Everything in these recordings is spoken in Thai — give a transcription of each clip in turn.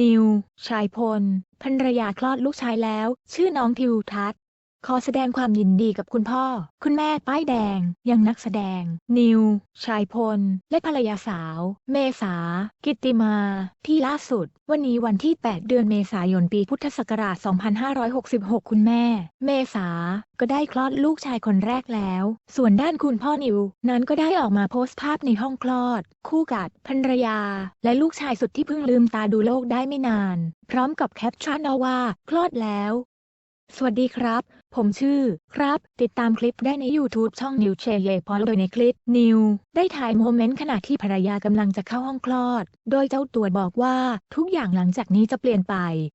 นิว ชายพลภรรยาคลอดลูกชายแล้ว ชื่อน้องทิวทัศน์ ขอแสดงความยินดีกับคุณพ่อ คุณแม่ป้ายแดง ยังนักแสดง นิว ชายพล และภรรยาสาว เมษา กิตติมา ที่ล่าสุด วันนี้วันที่ 8 เดือนเมษายนปีพุทธศักราช 2566 คุณแม่ เมษา ก็ได้คลอดลูกชายคนแรกแล้ว ส่วนด้านคุณพ่อนิว นั้นก็ได้ออกมาโพสต์ภาพในห้องคลอด คู่กับภรรยา และลูกชายสุดที่เพิ่งลืมตาดูโลกได้ไม่นาน พร้อมกับแคปชั่นเอาว่า คลอดแล้ว สวัสดีครับ ผมชื่อครับ ติดตามคลิปได้ใน YouTube ช่องนิวเชเยพอโดยในคลิปนิวได้ถ่ายโมเมนต์ขณะที่ภรรยากำลังจะเข้าห้องคลอด โดยเจ้าตัวบอกว่าทุกอย่างหลังจากนี้จะเปลี่ยนไป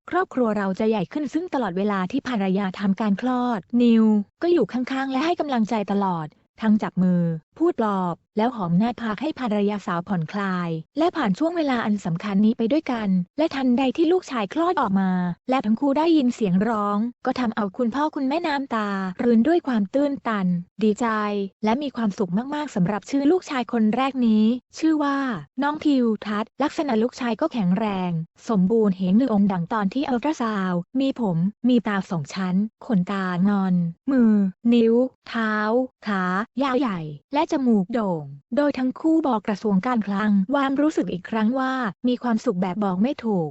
ครอบครัวเราจะใหญ่ขึ้นซึ่งตลอดเวลาที่ภรรยาทำการคลอดนิวก็อยู่ข้างๆ และให้กำลังใจตลอด ทั้งจับมือ พูดปลอบ แล้วหอมหน้าผากให้ภรรยาสาวผ่อนคลาย และผ่านช่วงเวลาอันสำคัญนี้ไปด้วยกัน และทันใดที่ลูกชายคลอดออกมา และทั้งคู่ได้ยินเสียงร้อง ก็ทำเอาคุณพ่อคุณแม่น้ำตารืนด้วยความตื้นตัน ดีใจ และมีความสุขมากๆสำหรับชื่อลูกชายคนแรกนี้ ชื่อว่า น้องทิวทัศน์ลักษณะลูกชายก็แข็งแรง สมบูรณ์เห็นหนึ่งองค์ดังตอนที่อัลตราซาวมีผม มีตาสองชั้น ขนตางอน มือ นิ้ว เท้า ขา ยาวใหญ่ และจมูกโด่ง โดยทั้งคู่บอกกระทรวงการคลังความรู้สึกอีกครั้งว่า มีความสุขแบบบอกไม่ถูก